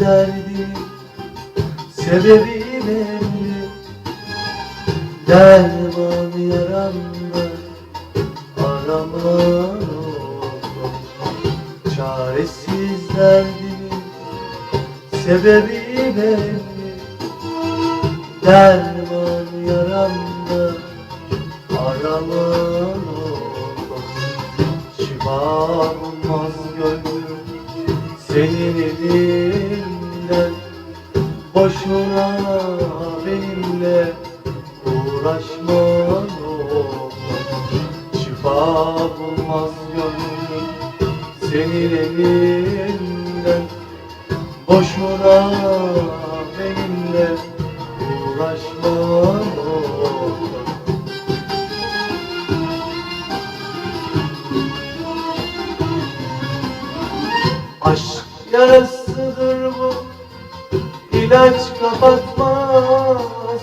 derdimin sebebi belli. Derman yaramda araman oldu. Çaresiz derdimin sebebi belli. Derman yaramda araman oldu. Şifa bulmaz gönlüm senin elinden Boşuna benimle uğraşman oldu Şifa bulmaz gönlüm senin elinden Boşuna benimle uğraşman oldu Aşk yarasıdır bu ilaç kapatmaz.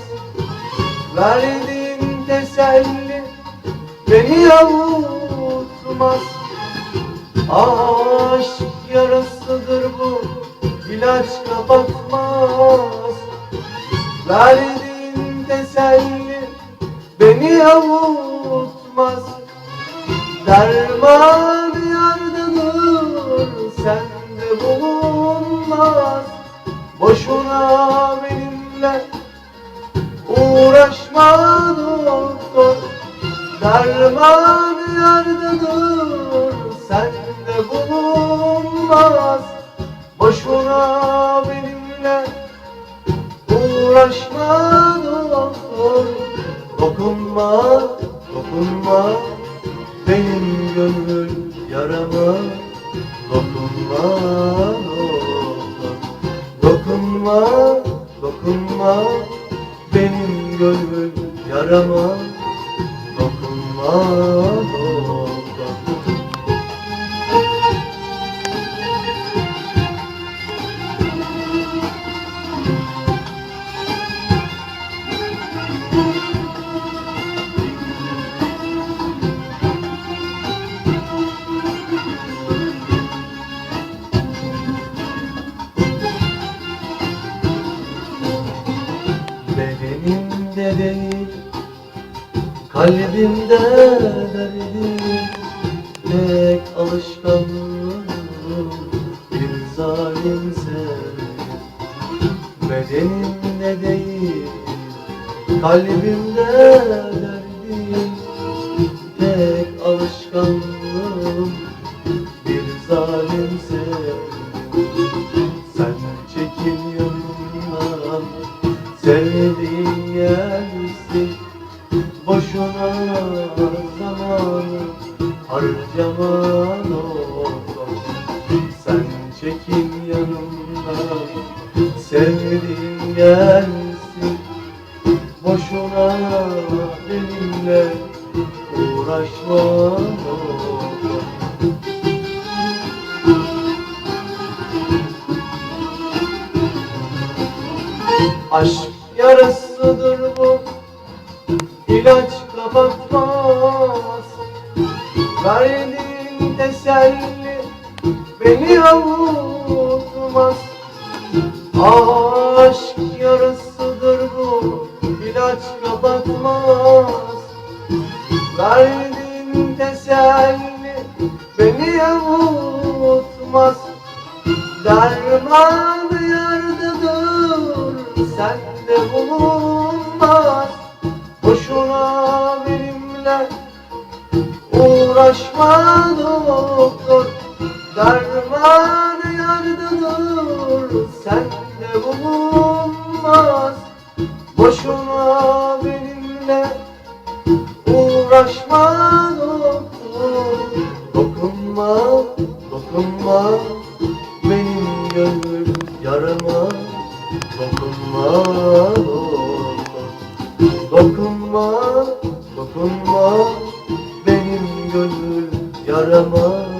Verdiğin teselli beni avutmaz Aşk yarasıdır bu ilaç kapatmaz. Verdiğin teselli beni avutmaz Derman yardıdır sende bulunmaz Boşuna benimle uğraşma doktor. Derman yardıdır sende bulunmaz. Boşuna benimle uğraşma doktor. Dokunma, dokunma Dokunma, dokunma. Benim gönül yarama. Dokunma, Kalbimde derdim Tek alışkanlığım Bir zalim sevdim Bedenimde değil Kalbimde derdim. Tek alışkanlığım Bir zalim sevdim Sen çekil yanımdan gelsin Boşuna harcaman olsun Sen çekin yanımdan Sevdiğin gelsin Boşuna benimle uğraşman olsun Aşk yarasıdır bu. İlaç kapatmaz Verdiğin teselli beni avutmaz. Aşk yarasıdır bu ilaç kapatmaz Verdiğin teselli beni avutmaz. Derman yardıdır sende bulunmaz. Boşuna benimle uğraşma doktor Derman yardıdır. Sende bulunmaz Boşuna benimle uğraşma doktor Dokunma, dokunma benim gönlüm yarama. Dokunma, doktor Dokunma, dokunma gönül yarama